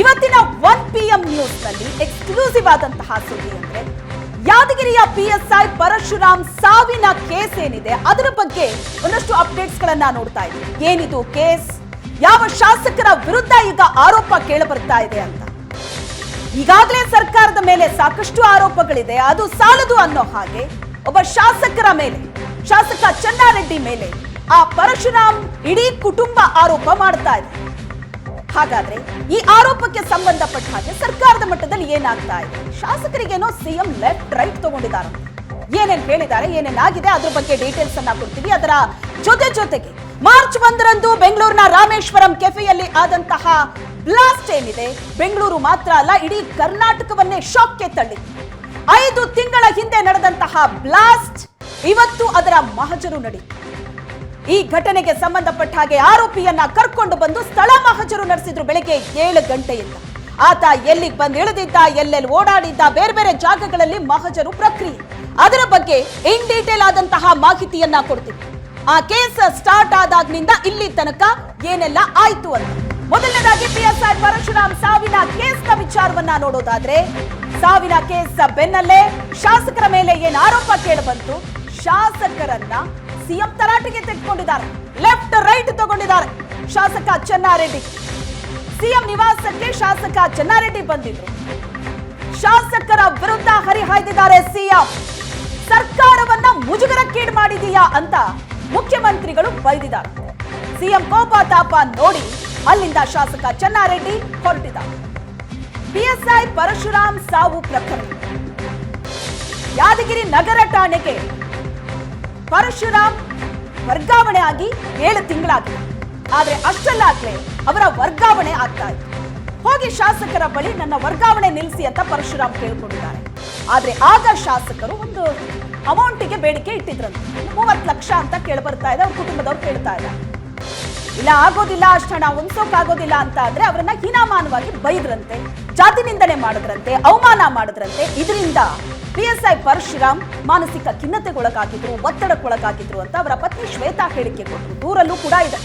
ಇವತ್ತಿನ one P M ನ್ಯೂಸ್ನಲ್ಲಿ exclusive ಆದಂತಹ ಸುದ್ದಿ ಅಂದ್ರೆ ಯಾದಗಿರಿಯ ಪಿ ಎಸ್ ಐ ಪರಶುರಾಮ್ ಸಾವಿನ ಕೇಸ್ ಏನಿದೆ, ಅದರ ಬಗ್ಗೆ ಒಂದಷ್ಟು ಅಪ್ಡೇಟ್ಸ್ ಗಳನ್ನ ನೋಡ್ತಾ ಇದ್ದೀವಿ ಏನಿದು ಕೇಸ್ ಯಾವ ಶಾಸಕರ ವಿರುದ್ಧ ಈಗ ಆರೋಪ ಕೇಳಬರ್ತಾ ಇದೆ ಅಂತ. ಈಗಾಗಲೇ ಸರ್ಕಾರದ ಮೇಲೆ ಸಾಕಷ್ಟು ಆರೋಪಗಳಿದೆ, ಅದು ಸಾಲದು ಅನ್ನೋ ಹಾಗೆ ಒಬ್ಬ ಶಾಸಕರ ಮೇಲೆ, ಶಾಸಕ ಚನ್ನಾರೆಡ್ಡಿ ಮೇಲೆ ಆ ಪರಶುರಾಮ್ ಇಡೀ ಕುಟುಂಬ ಆರೋಪ ಮಾಡ್ತಾ ಇದೆ. ಹಾಗಾದ್ರೆ ಈ ಆರೋಪಕ್ಕೆ ಸಂಬಂಧಪಟ್ಟ ಹಾಗೆ ಸರ್ಕಾರದ ಮಟ್ಟದಲ್ಲಿ ಏನಾಗ್ತಾ ಇದೆ? ಶಾಸಕರಿಗೇನೋ ಸಿಎಂ ಲೆಫ್ಟ್, ರೈಟ್ ತಗೊಂಡಿದ್ದಾರೆ. ಏನೇನ್ ಹೇಳಿದ್ದಾರೆ ಏನೇನಾಗಿದೆ ಅದ್ರ ಬಗ್ಗೆ ಡೀಟೇಲ್ಸ್ ಅನ್ನ ಕೊಡ್ತೀವಿ. ಅದರ ಜೊತೆ ಜೊತೆಗೆ ಮಾರ್ಚ್ ಒಂದರಂದು ಬೆಂಗಳೂರಿನ ರಾಮೇಶ್ವರಂ ಕೆಫೆಯಲ್ಲಿ ಆದಂತಹ ಬ್ಲಾಸ್ಟ್ ಏನಿದೆ, ಬೆಂಗಳೂರು ಮಾತ್ರ ಅಲ್ಲ, ಇಡೀ ಕರ್ನಾಟಕವನ್ನೇ ಶಾಕ್ಗೆ ತಳ್ಳಿ ಐದು ತಿಂಗಳ ಹಿಂದೆ ನಡೆದಂತಹ ಬ್ಲಾಸ್ಟ್ ಇವತ್ತು ಅದರ ಮಹಜರು ನಡೀತು. ಈ ಘಟನೆಗೆ ಸಂಬಂಧಪಟ್ಟ ಹಾಗೆ ಆರೋಪಿಯನ್ನ ಕರ್ಕೊಂಡು ಬಂದು ಸ್ಥಳ ಮಹಜರು ನಡೆಸಿದ್ರು ಬೆಳಗ್ಗೆ ಏಳು ಗಂಟೆಯಿಂದ. ಆತ ಎಲ್ಲಿಗೆ ಬಂದು ಇಳಿದಿದ್ದ, ಎಲ್ಲೆಲ್ಲಿ ಓಡಾಡಿದ್ದ, ಬೇರೆ ಬೇರೆ ಜಾಗಗಳಲ್ಲಿ ಮಹಜರು ಪ್ರಕ್ರಿಯೆ. ಅದರ ಬಗ್ಗೆ ಇನ್ ಡೀಟೇಲ್ ಆದಂತಹ ಮಾಹಿತಿಯನ್ನ ಕೊಡ್ತೀವಿ ಆ ಕೇಸ್ ಸ್ಟಾರ್ಟ್ ಆದಾಗ್ನಿಂದ ಇಲ್ಲಿ ತನಕ ಏನೆಲ್ಲ ಆಯ್ತು ಅಂತ. ಮೊದಲನೇದಾಗಿ ಪಿಎಸ್ಐ ಪರಶುರಾಮ್ ಸಾವಿನ ಕೇಸ್ನ ವಿಚಾರವನ್ನ ನೋಡೋದಾದ್ರೆ, ಸಾವಿನ ಕೇಸ್ ಬೆನ್ನಲ್ಲೇ ಶಾಸಕರ ಮೇಲೆ ಏನು ಆರೋಪ ಕೇಳಬಂತು ಶಾಸಕರನ್ನ ಸಿಎಂ ತರಾಟೆಗೆ ತೆಗೆದುಕೊಂಡಿದ್ದಾರೆ. ಲೆಫ್ಟ್ ರೈಟ್ ತಗೊಂಡಿದ್ದಾರೆ. ಶಾಸಕ ಚೆನ್ನಾರೆಡ್ಡಿ. ಸಿಎಂ ನಿವಾಸಕ್ಕೆ ಶಾಸಕ ಚೆನ್ನಾರೆಡ್ಡಿ ಬಂದಿದ್ರು. ಶಾಸಕರ ವಿರುದ್ಧ ಹರಿಹಾಯ್ದಿದ್ದಾರೆ ಸಿಎಂ. ಸರ್ಕಾರವನ್ನ ಮುಜುಗರಕ್ಕೀಡು ಮಾಡಿದೀಯಾ ಅಂತ ಮುಖ್ಯಮಂತ್ರಿಗಳು ಬೈದಿದ್ದಾರೆ. ಸಿಎಂ ಕೋಪ ತಾಪ ನೋಡಿ ಅಲ್ಲಿಂದ ಶಾಸಕ ಚೆನ್ನಾರೆಡ್ಡಿ ಹೊರಟಿದ್ದಾರೆ. ಪಿಎಸ್ಐ ಪರಶುರಾಮ್ ಸಾವು ಪ್ರಕರಣ. ಯಾದಗಿರಿ ನಗರ ಠಾಣೆಗೆ ಪರಶುರಾಮ್ ವರ್ಗಾವಣೆ ಆಗಿ ಏಳು ತಿಂಗಳಾಗಿದೆ. ಆದ್ರೆ ಅಷ್ಟಲ್ಲಾಗ್ಲೇ ಅವರ ವರ್ಗಾವಣೆ ಆಗ್ತಾ ಇತ್ತು ಹೋಗಿ ಶಾಸಕರ ಬಳಿ ನನ್ನ ವರ್ಗಾವಣೆ ನಿಲ್ಲಿಸಿ ಅಂತ ಪರಶುರಾಮ್ ಕೇಳ್ಕೊಂಡಿದ್ದಾರೆ. ಆದ್ರೆ ಆಗ ಶಾಸಕರು ಒಂದು ಅಮೌಂಟಿಗೆ ಬೇಡಿಕೆ ಇಟ್ಟಿದ್ರಂತೆ. ಮೂವತ್ತು ಲಕ್ಷ ಅಂತ ಕೇಳ್ಬರ್ತಾ ಇದೆ, ಅವ್ರ ಕುಟುಂಬದವ್ರು ಕೇಳ್ತಾ ಇದ್ದಾರೆ ಇಲ್ಲ, ಆಗೋದಿಲ್ಲ, ಅಷ್ಟು ಹಣ ಹೊಂದ್ಸೋಕ್ಕಾಗೋದಿಲ್ಲ ಅಂತ ಆದ್ರೆ ಅವರನ್ನ ಹೀನಾಮಾನವಾಗಿ ಬೈದ್ರಂತೆ, ಜಾತಿ ನಿಂದನೆ ಮಾಡಿದ್ರಂತೆ, ಅವಮಾನ ಮಾಡಿದ್ರಂತೆ. ಇದರಿಂದ ಪಿಎಸ್ಐ ಪರಶುರಾಮ್ ಮಾನಸಿಕ ಖಿನ್ನತೆಗೊಳಗಾಗಿದ್ರು, ಒತ್ತಡಕ್ಕೊಳಗಾಗಿದ್ರು ಅಂತ ಅವರ ಪತ್ನಿ ಶ್ವೇತಾ ಹೇಳಿಕೆ ಕೊಟ್ಟರು ದೂರಲ್ಲೂ ಕೂಡ ಇದೆ.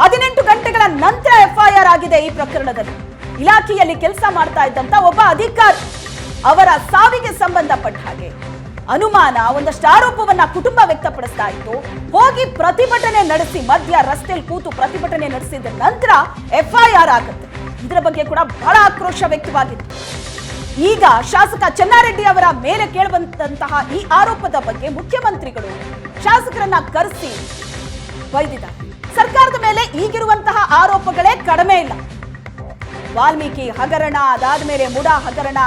ಹದಿನೆಂಟು ಗಂಟೆಗಳ ನಂತರ ಎಫ್ಐಆರ್ ಆಗಿದೆ ಈ ಪ್ರಕರಣದಲ್ಲಿ. ಇಲಾಖೆಯಲ್ಲಿ ಕೆಲಸ ಮಾಡ್ತಾ ಇದ್ದಂತ ಒಬ್ಬ ಅಧಿಕಾರಿ ಅವರ ಸಾವಿಗೆ ಸಂಬಂಧಪಟ್ಟ ಹಾಗೆ ಅನುಮಾನ, ಒಂದಷ್ಟು ಆರೋಪವನ್ನ ಕುಟುಂಬ ವ್ಯಕ್ತಪಡಿಸ್ತಾ ಇತ್ತು. ಹೋಗಿ ಪ್ರತಿಭಟನೆ ನಡೆಸಿ, ಮಧ್ಯ ರಸ್ತೆಯಲ್ಲಿ ಕೂತು ಪ್ರತಿಭಟನೆ ನಡೆಸಿದ ನಂತರ ಎಫ್ಐಆರ್ ಆಗುತ್ತೆ. ಇದರ ಬಗ್ಗೆ ಕೂಡ ಬಹಳ ಆಕ್ರೋಶ ವ್ಯಕ್ತವಾಗಿತ್ತು. ಈಗ ಶಾಸಕ ಚನ್ನಾರೆಡ್ಡಿ ಅವರ ಮೇಲೆ ಕೇಳುವಂತಹ ಈ ಆರೋಪದ ಬಗ್ಗೆ ಮುಖ್ಯಮಂತ್ರಿಗಳು ಶಾಸಕರನ್ನ ಕರೆಸಿ ಬೈದಿದ್ದಾರೆ. ಸರ್ಕಾರದ ಮೇಲೆ ಈಗಿರುವಂತಹ ಆರೋಪಗಳೇ ಕಡಿಮೆ ಇಲ್ಲ. ವಾಲ್ಮೀಕಿ ಹಗರಣ ಅದಾದ ಮೇಲೆ ಮುಡಾ ಹಗರಣ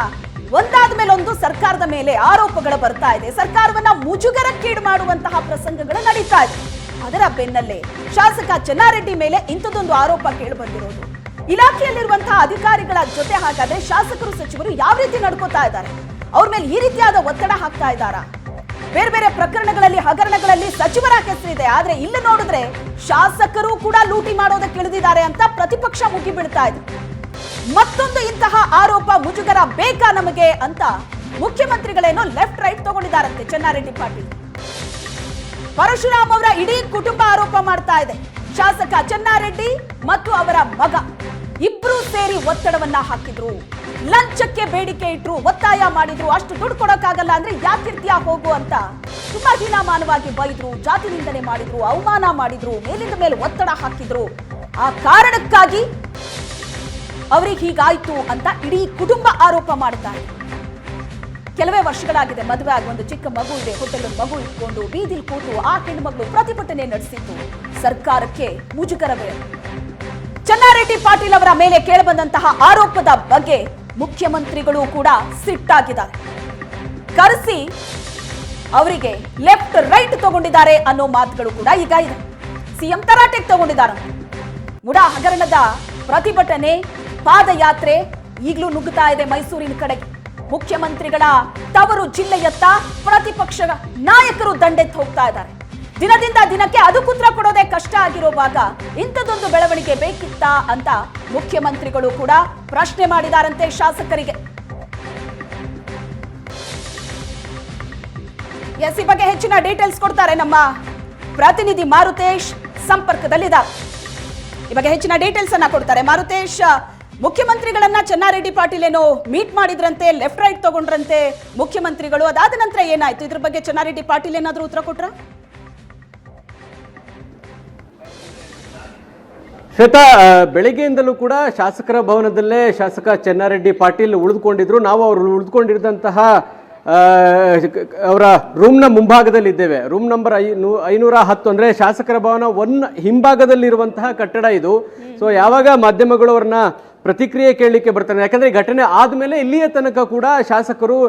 ಒಂದಾದ ಮೇಲೆ ಒಂದು ಸರ್ಕಾರದ ಮೇಲೆ ಆರೋಪಗಳು ಬರ್ತಾ ಇದೆ. ಸರ್ಕಾರವನ್ನ ಮುಜುಗರಕ್ಕೀಡು ಮಾಡುವಂತಹ ಪ್ರಸಂಗಗಳು ನಡೀತಾ ಇದೆ. ಅದರ ಬೆನ್ನಲ್ಲೇ ಶಾಸಕ ಚನ್ನಾರೆಡ್ಡಿ ಮೇಲೆ ಇಂಥದ್ದೊಂದು ಆರೋಪ ಕೇಳಿ ಬಂದಿರೋದು ಇಲಾಖೆಯಲ್ಲಿರುವಂತಹ ಅಧಿಕಾರಿಗಳ ಜೊತೆ ಹಾಗಾದ್ರೆ ಶಾಸಕರು, ಸಚಿವರು ಯಾವ ರೀತಿ ನಡ್ಕೋತಾ ಇದ್ದಾರೆ? ಅವ್ರ ಮೇಲೆ ಈ ರೀತಿಯಾದ ಒತ್ತಡ ಹಾಕ್ತಾ ಇದ್ದಾರಾ? ಬೇರೆ ಬೇರೆ ಪ್ರಕರಣಗಳಲ್ಲಿ, ಹಗರಣಗಳಲ್ಲಿ ಸಚಿವರ ಹೆಸರಿದೆ ಆದ್ರೆ ಇಲ್ಲಿ ನೋಡಿದ್ರೆ ಶಾಸಕರು ಕೂಡ ಲೂಟಿ ಮಾಡೋದಕ್ಕೆ ಇಳಿದಿದ್ದಾರೆ ಅಂತ ಪ್ರತಿಪಕ್ಷ ಮುಗಿ ಬಿಡ್ತಾ ಇದೆ. ಮತ್ತೊಂದು ಇಂತಹ ಆರೋಪ ಮುಜುಗರ ಬೇಕಾ ನಮಗೆ ಅಂತ ಮುಖ್ಯಮಂತ್ರಿಗಳೇನೋ ಲೆಫ್ಟ್ ರೈಟ್ ತಗೊಂಡಿದ್ದಾರಂತೆ ಚೆನ್ನಾರೆಡ್ಡಿ ಪಾಟೀಲ್. ಪರಶುರಾಮ್ ಅವರ ಇಡೀ ಕುಟುಂಬ ಆರೋಪ ಮಾಡ್ತಾ ಇದೆ. ಶಾಸಕ ಚೆನ್ನಾರೆಡ್ಡಿ ಮತ್ತು ಅವರ ಮಗ. ಇಬ್ರು ಸೇರಿ ಒತ್ತಡವನ್ನ ಹಾಕಿದ್ರು. ಲಂಚಕ್ಕೆ ಬೇಡಿಕೆ ಇಟ್ರು, ಒತ್ತಾಯ ಮಾಡಿದ್ರು, ಅಷ್ಟು ದುಡ್ಡು ಕೊಡೋಕ್ಕಾಗಲ್ಲ ಅಂದ್ರೆ ಯಾಕಿರ್ತೀಯ ಹೋಗು ಅಂತ ತುಂಬಾ ಹೀನಾಮಾನವಾಗಿ ಬೈದ್ರು ಜಾತಿ ನಿಂದನೆ ಮಾಡಿದ್ರು, ಅವಮಾನ ಮಾಡಿದ್ರು, ಮೇಲಿಂದ ಮೇಲೆ ಒತ್ತಡ ಹಾಕಿದ್ರು. ಆ ಕಾರಣಕ್ಕಾಗಿ ಅವ್ರಿಗೆ ಹೀಗಾಯ್ತು ಅಂತ ಇಡೀ ಕುಟುಂಬ ಆರೋಪ ಮಾಡ್ತಾರೆ ಕೆಲವೇ ವರ್ಷಗಳಾಗಿದೆ ಮದುವೆ ಆಗಿ ಒಂದು ಚಿಕ್ಕ ಮಗು ಇದೆ ಹೋಟೆಲ್ ಮಗು ಇಟ್ಕೊಂಡು ಬೀದಿಲ್ ಕೂತು ಆ ಹೆಣ್ಮಗಳು ಪ್ರತಿಭಟನೆ ನಡೆಸಿತ್ತು. ಸರ್ಕಾರಕ್ಕೆ ಮುಜುಗರವೇ ಚೆನ್ನಾರೆಡ್ಡಿ ಪಾಟೀಲ್ ಅವರ ಮೇಲೆ ಕೇಳಬಂದಂತಹ ಆರೋಪದ ಬಗ್ಗೆ ಮುಖ್ಯಮಂತ್ರಿಗಳು ಕೂಡ ಸಿಟ್ಟಾಗಿದ್ದಾರೆ. ಕರೆಸಿ ಅವರಿಗೆ ಲೆಫ್ಟ್, ರೈಟ್ ತಗೊಂಡಿದ್ದಾರೆ ಅನ್ನೋ ಮಾತುಗಳು ಕೂಡ ಈಗ ಇದೆ. ಸಿಎಂ ತರಾಟೆಗೆ ತಗೊಂಡಿದ್ದಾರೆ. ಮುಡಾ ಹಗರಣದ ಪ್ರತಿಭಟನೆ, ಪಾದಯಾತ್ರೆ ಈಗಲೂ ನುಗ್ಗುತ್ತಾ ಇದೆ ಮೈಸೂರಿನ ಕಡೆ. ಮುಖ್ಯಮಂತ್ರಿಗಳ ತವರು ಜಿಲ್ಲೆಯತ್ತ ಪ್ರತಿಪಕ್ಷ ನಾಯಕರು ದಂಡೆತ್ತು ಹೋಗ್ತಾ ಇದ್ದಾರೆ. ದಿನದಿಂದ ದಿನಕ್ಕೆ ಅದು ಉತ್ತರ ಕೊಡೋದೇ ಕಷ್ಟ ಆಗಿರುವಾಗ ಇಂಥದ್ದೊಂದು ಬೆಳವಣಿಗೆ ಬೇಕಿತ್ತಾ ಅಂತ ಮುಖ್ಯಮಂತ್ರಿಗಳು ಕೂಡ ಪ್ರಶ್ನೆ ಮಾಡಿದಾರಂತೆ ಶಾಸಕರಿಗೆ. ಎಸ್ ಈ ಬಗ್ಗೆ ಹೆಚ್ಚಿನ ಡೀಟೇಲ್ಸ್ ಕೊಡ್ತಾರೆ ನಮ್ಮ ಪ್ರತಿನಿಧಿ ಮಾರುತೇಶ್ ಸಂಪರ್ಕದಲ್ಲಿದ್ದಾರೆ. ಈ ಬಗ್ಗೆ ಹೆಚ್ಚಿನ ಡೀಟೇಲ್ಸ್ ಅನ್ನ ಕೊಡ್ತಾರೆ. ಮಾರುತೇಶ್, ಮುಖ್ಯಮಂತ್ರಿಗಳನ್ನ ಚೆನ್ನಾರೆಡ್ಡಿ ಪಾಟೀಲ್ ಏನೋ ಮೀಟ್ ಮಾಡಿದ್ರಂತೆ, ಲೆಫ್ಟ್ ರೈಟ್ ತಗೊಂಡ್ರಂತೆ ಮುಖ್ಯಮಂತ್ರಿಗಳು. ಅದಾದ ನಂತರ ಏನಾಯ್ತು? ಇದ್ರ ಬಗ್ಗೆ ಚೆನ್ನಾರೆಡ್ಡಿ ಪಾಟೀಲ್ ಏನಾದ್ರೂ ಉತ್ತರ ಕೊಟ್ರ? ಶ್ವೇತಾ ಬೆಳಗ್ಗೆಯಿಂದಲೂ ಕೂಡ ಶಾಸಕರ ಭವನದಲ್ಲೇ ಶಾಸಕ ಚೆನ್ನಾರೆಡ್ಡಿ ಪಾಟೀಲ್ ಉಳಿದುಕೊಂಡಿದ್ರು. ನಾವು ಅವರು ಉಳಿದುಕೊಂಡಿದ್ದಂತಹ ಅವರ ರೂಮ್ನ ಮುಂಭಾಗದಲ್ಲಿದ್ದೇವೆ. ರೂಮ್ ನಂಬರ್ ಐನೂ ಐನೂರ ಹತ್ತು ಅಂದರೆ ಶಾಸಕರ ಭವನ ಒನ್ ಹಿಂಭಾಗದಲ್ಲಿರುವಂತಹ ಕಟ್ಟಡ ಇದು. ಸೊ ಯಾವಾಗ ಮಾಧ್ಯಮಗಳು ಅವ್ರನ್ನ ಪ್ರತಿಕ್ರಿಯೆ ಕೇಳಲಿಕ್ಕೆ ಬರ್ತಾರೆ, ಯಾಕಂದರೆ ಘಟನೆ ಆದಮೇಲೆ ಇಲ್ಲಿಯ ತನಕ ಕೂಡ ಶಾಸಕರು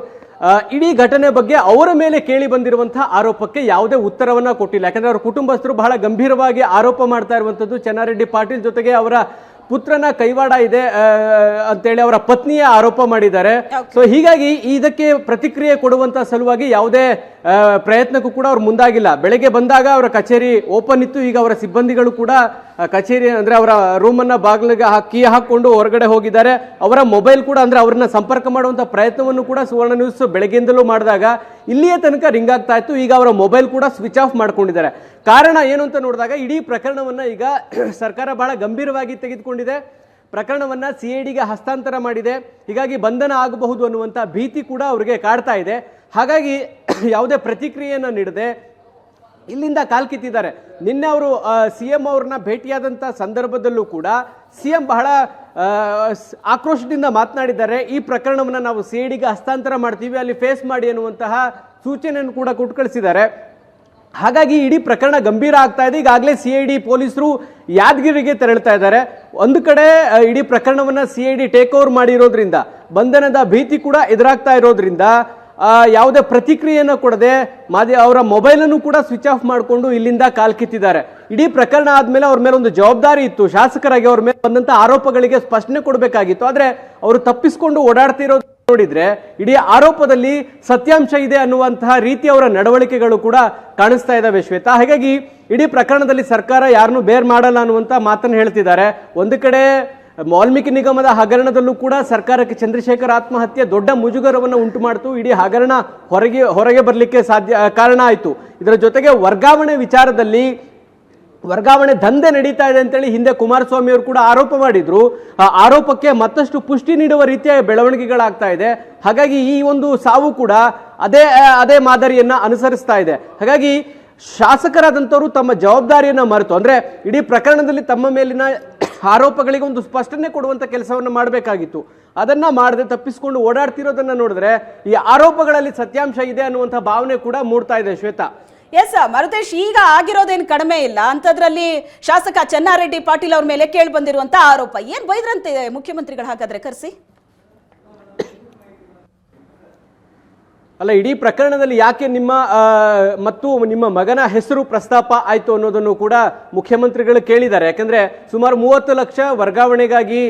ಇಡೀ ಘಟನೆ ಬಗ್ಗೆ ಅವರ ಮೇಲೆ ಕೇಳಿ ಬಂದಿರುವಂತಹ ಆರೋಪಕ್ಕೆ ಯಾವುದೇ ಉತ್ತರವನ್ನ ಕೊಟ್ಟಿಲ್ಲ. ಯಾಕಂದ್ರೆ ಅವರ ಕುಟುಂಬಸ್ಥರು ಬಹಳ ಗಂಭೀರವಾಗಿ ಆರೋಪ ಮಾಡ್ತಾ ಇರುವಂತದ್ದು ಚೆನ್ನಾರೆಡ್ಡಿ ಪಾಟೀಲ್ ಜೊತೆಗೆ ಅವರ ಪುತ್ರನ ಕೈವಾಡ ಇದೆ ಅಂತೇಳಿ ಅವರ ಪತ್ನಿಯ ಆರೋಪ ಮಾಡಿದ್ದಾರೆ. ಸೊ ಹೀಗಾಗಿ ಇದಕ್ಕೆ ಪ್ರತಿಕ್ರಿಯೆ ಕೊಡುವಂತ ಸಲುವಾಗಿ ಯಾವುದೇ ಪ್ರಯತ್ನಕ್ಕೂ ಕೂಡ ಅವ್ರು ಮುಂದಾಗಿಲ್ಲ. ಬೆಳಗ್ಗೆ ಬಂದಾಗ ಅವರ ಕಚೇರಿ ಓಪನ್ ಇತ್ತು. ಈಗ ಅವರ ಸಿಬ್ಬಂದಿಗಳು ಕೂಡ ಕಚೇರಿ ಅಂದರೆ ಅವರ ರೂಮನ್ನು ಬಾಗಿಲಿಗೆ ಹಾಕಿ ಹಾಕ್ಕೊಂಡು ಹೊರಗಡೆ ಹೋಗಿದ್ದಾರೆ. ಅವರ ಮೊಬೈಲ್ ಕೂಡ ಅಂದರೆ ಅವ್ರನ್ನ ಸಂಪರ್ಕ ಮಾಡುವಂಥ ಪ್ರಯತ್ನವನ್ನು ಕೂಡ ಸುವರ್ಣ ನ್ಯೂಸ್ ಬೆಳಗ್ಗೆಯಿಂದಲೂ ಮಾಡಿದಾಗ ಇಲ್ಲಿಯೇ ತನಕ ರಿಂಗ್ ಆಗ್ತಾ ಇತ್ತು. ಈಗ ಅವರ ಮೊಬೈಲ್ ಕೂಡ ಸ್ವಿಚ್ ಆಫ್ ಮಾಡ್ಕೊಂಡಿದ್ದಾರೆ. ಕಾರಣ ಏನು ಅಂತ ನೋಡಿದಾಗ ಇಡೀ ಪ್ರಕರಣವನ್ನು ಈಗ ಸರ್ಕಾರ ಬಹಳ ಗಂಭೀರವಾಗಿ ತೆಗೆದುಕೊಂಡಿದೆ. ಪ್ರಕರಣವನ್ನು ಸಿ ಐ ಡಿಗೆ ಹಸ್ತಾಂತರ ಮಾಡಿದೆ. ಹೀಗಾಗಿ ಬಂಧನ ಆಗಬಹುದು ಅನ್ನುವಂಥ ಭೀತಿ ಕೂಡ ಅವರಿಗೆ ಕಾಡ್ತಾ ಇದೆ. ಹಾಗಾಗಿ ಯಾವುದೇ ಪ್ರತಿಕ್ರಿಯೆಯನ್ನು ನೀಡದೆ ಇಲ್ಲಿಂದ ಕಾಲ್ಕಿತ್ತಿದ್ದಾರೆ ನಿನ್ನೆ ಅವರು ಸಿ ಎಂ ಅವ್ರನ್ನ ಭೇಟಿಯಾದಂಥ ಸಂದರ್ಭದಲ್ಲೂ ಕೂಡ ಸಿ ಎಂ ಬಹಳ ಆಕ್ರೋಶದಿಂದ ಮಾತನಾಡಿದ್ದಾರೆ. ಈ ಪ್ರಕರಣವನ್ನು ನಾವು ಸಿ ಐ ಡಿಗೆ ಹಸ್ತಾಂತರ ಮಾಡ್ತೀವಿ, ಅಲ್ಲಿ ಫೇಸ್ ಮಾಡಿ ಅನ್ನುವಂತಹ ಸೂಚನೆಯನ್ನು ಕೂಡ ಕೊಟ್ಟು ಕಳಿಸಿದ್ದಾರೆ ಹಾಗಾಗಿ ಇಡೀ ಪ್ರಕರಣ ಗಂಭೀರ ಆಗ್ತಾ ಇದೆ. ಈಗಾಗಲೇ ಸಿ ಐ ಡಿ ಪೊಲೀಸರು ಯಾದಗಿರಿಗೆ ತೆರಳ್ತಾ ಇದ್ದಾರೆ. ಒಂದು ಕಡೆ ಇಡೀ ಪ್ರಕರಣವನ್ನ C I D take over ಮಾಡಿರೋದ್ರಿಂದ, ಬಂಧನದ ಭೀತಿ ಕೂಡ ಎದುರಾಗ್ತಾ ಇರೋದ್ರಿಂದ ಯಾವುದೇ ಪ್ರತಿಕ್ರಿಯೆಯನ್ನು ಕೊಡದೆ ಮಾದಿ ಅವರ ಮೊಬೈಲನ್ನು ಕೂಡ ಸ್ವಿಚ್ ಆಫ್ ಮಾಡಿಕೊಂಡು ಇಲ್ಲಿಂದ ಕಾಲ್ಕಿತ್ತಿದ್ದಾರೆ ಇಡೀ ಪ್ರಕರಣ ಆದಮೇಲೆ ಅವ್ರ ಮೇಲೆ ಒಂದು ಜವಾಬ್ದಾರಿ ಇತ್ತು. ಶಾಸಕರಾಗಿ ಅವ್ರ ಮೇಲೆ ಬಂದಂತ ಆರೋಪಗಳಿಗೆ ಸ್ಪಷ್ಟನೆ ಕೊಡಬೇಕಾಗಿತ್ತು. ಆದರೆ ಅವರು ತಪ್ಪಿಸಿಕೊಂಡು ಓಡಾಡ್ತಿರೋದು ನೋಡಿದ್ರೆ ಇಡೀ ಆರೋಪದಲ್ಲಿ ಸತ್ಯಾಂಶ ಇದೆ ಅನ್ನುವಂತಹ ರೀತಿ ಅವರ ನಡವಳಿಕೆಗಳು ಕೂಡ ಕಾಣಿಸ್ತಾ ಇದಾವೆ ಶ್ವೇತಾ. ಹಾಗಾಗಿ ಇಡೀ ಪ್ರಕರಣದಲ್ಲಿ ಸರ್ಕಾರ ಯಾರನ್ನೂ ಬೇರ್ ಮಾಡಲ್ಲ ಅನ್ನುವಂತ ಮಾತನ್ನು ಹೇಳ್ತಿದ್ದಾರೆ. ಒಂದು ಕಡೆ ವಾಲ್ಮೀಕಿ ನಿಗಮದ ಹಗರಣದಲ್ಲೂ ಕೂಡ ಸರ್ಕಾರಕ್ಕೆ ಚಂದ್ರಶೇಖರ್ ಆತ್ಮಹತ್ಯೆ ದೊಡ್ಡ ಮುಜುಗರವನ್ನು ಉಂಟು ಮಾಡಿತು ಇಡೀ ಹಗರಣ ಹೊರಗೆ ಹೊರಗೆ ಬರಲಿಕ್ಕೆ ಸಾಧ್ಯ ಕಾರಣ ಆಯಿತು. ಇದರ ಜೊತೆಗೆ ವರ್ಗಾವಣೆ ವಿಚಾರದಲ್ಲಿ, ವರ್ಗಾವಣೆ ದಂಧೆ ನಡೀತಾ ಇದೆ ಅಂತೇಳಿ ಹಿಂದೆ ಕುಮಾರಸ್ವಾಮಿ ಅವರು ಕೂಡ ಆರೋಪ ಮಾಡಿದ್ರು. ಆ ಆರೋಪಕ್ಕೆ ಮತ್ತಷ್ಟು ಪುಷ್ಟಿ ನೀಡುವ ರೀತಿಯ ಬೆಳವಣಿಗೆಗಳಾಗ್ತಾ ಇದೆ. ಹಾಗಾಗಿ ಈ ಒಂದು ಸಾವು ಕೂಡ ಅದೇ ಅದೇ ಮಾದರಿಯನ್ನ ಅನುಸರಿಸ್ತಾ ಇದೆ. ಹಾಗಾಗಿ ಶಾಸಕರಾದಂಥವರು ತಮ್ಮ ಜವಾಬ್ದಾರಿಯನ್ನ ಮರೆತು, ಅಂದ್ರೆ ಇಡೀ ಪ್ರಕರಣದಲ್ಲಿ ತಮ್ಮ ಮೇಲಿನ ಆರೋಪಗಳಿಗೆ ಒಂದು ಸ್ಪಷ್ಟನೆ ಕೊಡುವಂಥ ಕೆಲಸವನ್ನು ಮಾಡಬೇಕಾಗಿತ್ತು. ಅದನ್ನು ಮಾಡದೆ ತಪ್ಪಿಸಿಕೊಂಡು ಓಡಾಡ್ತಿರೋದನ್ನು ನೋಡಿದ್ರೆ ಈ ಆರೋಪಗಳಲ್ಲಿ ಸತ್ಯಾಂಶ ಇದೆ ಅನ್ನುವಂಥ ಭಾವನೆ ಕೂಡ ಮೂಡ್ತಾ ಇದೆ ಶ್ವೇತಾ. ಎಸ್ ಮರುತೇಶ್, ಈಗ ಆಗಿರೋದೇನು ಕಡಿಮೆ ಇಲ್ಲ. ಅಂತದ್ರಲ್ಲಿ ಶಾಸಕ ಚೆನ್ನಾರೆಡ್ಡಿ ಪಾಟೀಲ್ ಅವ್ರ ಮೇಲೆ ಕೇಳಿ ಬಂದಿರುವಂಥ ಆರೋಪ. ಏನು ಬೈದ್ರಂತೆ ಮುಖ್ಯಮಂತ್ರಿಗಳು ಹಾಗಾದ್ರೆ? ಕರ್ಸಿ. ಅಲ್ಲ, ಇಡೀ ಪ್ರಕರಣದಲ್ಲಿ ಯಾಕೆ ನಿಮ್ಮ ಮತ್ತು ನಿಮ್ಮ ಮಗನ ಹೆಸರು ಪ್ರಸ್ತಾಪ ಆಯಿತು ಅನ್ನೋದನ್ನು ಕೂಡ ಮುಖ್ಯಮಂತ್ರಿಗಳು ಕೇಳಿದ್ದಾರೆ. ಯಾಕಂದರೆ ಸುಮಾರು ಮೂವತ್ತು ಲಕ್ಷ ವರ್ಗಾವಣೆಗಾಗಿ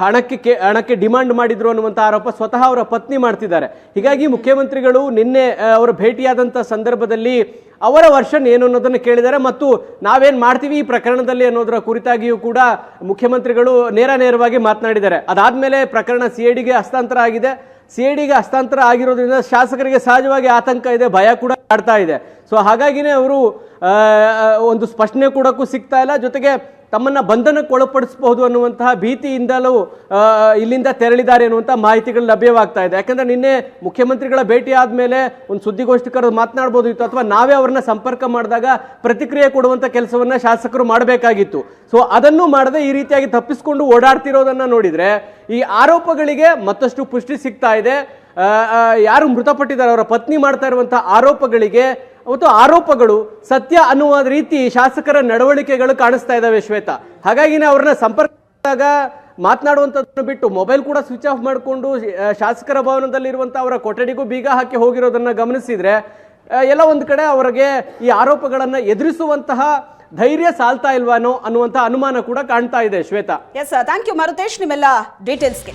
ಹಣಕ್ಕೆ ಕೇ- ಹಣಕ್ಕೆ ಡಿಮಾಂಡ್ ಮಾಡಿದ್ರು ಅನ್ನುವಂಥ ಆರೋಪ ಸ್ವತಃ ಅವರ ಪತ್ನಿ ಮಾಡ್ತಿದ್ದಾರೆ. ಹೀಗಾಗಿ ಮುಖ್ಯಮಂತ್ರಿಗಳು ನಿನ್ನೆ ಅವರು ಭೇಟಿಯಾದಂಥ ಸಂದರ್ಭದಲ್ಲಿ ಅವರ ವರ್ಷನ್ ಏನು ಅನ್ನೋದನ್ನು ಕೇಳಿದ್ದಾರೆ ಮತ್ತು ನಾವೇನು ಮಾಡ್ತೀವಿ ಈ ಪ್ರಕರಣದಲ್ಲಿ ಅನ್ನೋದರ ಕುರಿತಾಗಿಯೂ ಕೂಡ ಮುಖ್ಯಮಂತ್ರಿಗಳು ನೇರ ನೇರವಾಗಿ ಮಾತನಾಡಿದ್ದಾರೆ. ಅದಾದಮೇಲೆ ಪ್ರಕರಣ ಸಿ ಐ ಡಿಗೆ ಹಸ್ತಾಂತರ ಆಗಿದೆ. ಸಿ ಐ ಡಿಗೆ ಹಸ್ತಾಂತರ ಆಗಿರೋದ್ರಿಂದ ಶಾಸಕರಿಗೆ ಸಹಜವಾಗಿ ಆತಂಕ ಇದೆ, ಭಯ ಕೂಡ ಕಾಡ್ತಾ ಇದೆ. ಸೊ ಹಾಗಾಗಿನೇ ಅವರು ಒಂದು ಸ್ಪಷ್ಟನೆ ಕೊಡೋಕ್ಕೂ ಸಿಗ್ತಾ ಇಲ್ಲ. ಜೊತೆಗೆ ತಮ್ಮನ್ನ ಬಂಧನಕ್ಕೆ ಒಳಪಡಿಸಬಹುದು ಅನ್ನುವಂತಹ ಭೀತಿಯಿಂದಲೂ ಇಲ್ಲಿಂದ ತೆರಳಿದ್ದಾರೆ ಅನ್ನುವಂಥ ಮಾಹಿತಿಗಳು ಲಭ್ಯವಾಗ್ತಾ ಇದೆ. ಯಾಕಂದರೆ ನಿನ್ನೆ ಮುಖ್ಯಮಂತ್ರಿಗಳ ಭೇಟಿ ಆದಮೇಲೆ ಒಂದು ಸುದ್ದಿಗೋಷ್ಠಿ ಕರೆದು ಮಾತನಾಡ್ಬೋದಿತ್ತು ಅಥವಾ ನಾವೇ ಅವ್ರನ್ನ ಸಂಪರ್ಕ ಮಾಡಿದಾಗ ಪ್ರತಿಕ್ರಿಯೆ ಕೊಡುವಂಥ ಕೆಲಸವನ್ನು ಶಾಸಕರು ಮಾಡಬೇಕಾಗಿತ್ತು. ಸೊ ಅದನ್ನು ಮಾಡದೆ ಈ ರೀತಿಯಾಗಿ ತಪ್ಪಿಸಿಕೊಂಡು ಓಡಾಡ್ತಿರೋದನ್ನು ನೋಡಿದರೆ, ಈ ಆರೋಪಗಳಿಗೆ ಮತ್ತಷ್ಟು ಪುಷ್ಟಿ ಸಿಗ್ತಾ ಇದೆ. ಯಾರು ಮೃತಪಟ್ಟಿದ್ದಾರೆ, ಅವರ ಪತ್ನಿ ಮಾಡ್ತಾ ಇರುವಂಥ ಆರೋಪಗಳಿಗೆ ಮತ್ತು ಆರೋಪಗಳು ಸತ್ಯ ಅನ್ನುವ ರೀತಿ ಶಾಸಕರ ನಡವಳಿಕೆಗಳು ಕಾಣಿಸ್ತಾ ಇದ್ದಾವೆ ಶ್ವೇತಾ. ಹಾಗಾಗಿನೇ ಅವ್ರನ್ನ ಸಂಪರ್ಕದಾಗ ಮಾತನಾಡುವಂಥದ್ದನ್ನು ಬಿಟ್ಟು ಮೊಬೈಲ್ ಕೂಡ ಸ್ವಿಚ್ ಆಫ್ ಮಾಡಿಕೊಂಡು ಶಾಸಕರ ಭವನದಲ್ಲಿರುವಂಥ ಅವರ ಕೊಠಡಿಗೂ ಬೀಗ ಹಾಕಿ ಹೋಗಿರೋದನ್ನ ಗಮನಿಸಿದ್ರೆ ಎಲ್ಲ ಒಂದು ಕಡೆ ಅವರಿಗೆ ಈ ಆರೋಪಗಳನ್ನು ಎದುರಿಸುವಂತಹ ಧೈರ್ಯ ಸಾಲ್ತಾ ಇಲ್ವಾನೋ ಅನ್ನುವಂಥ ಅನುಮಾನ ಕೂಡ ಕಾಣ್ತಾ ಇದೆ Shweta. Yes thank you Marutesh ನಿಮ್ಮೆಲ್ಲ ಡೀಟೇಲ್ಸ್ಗೆ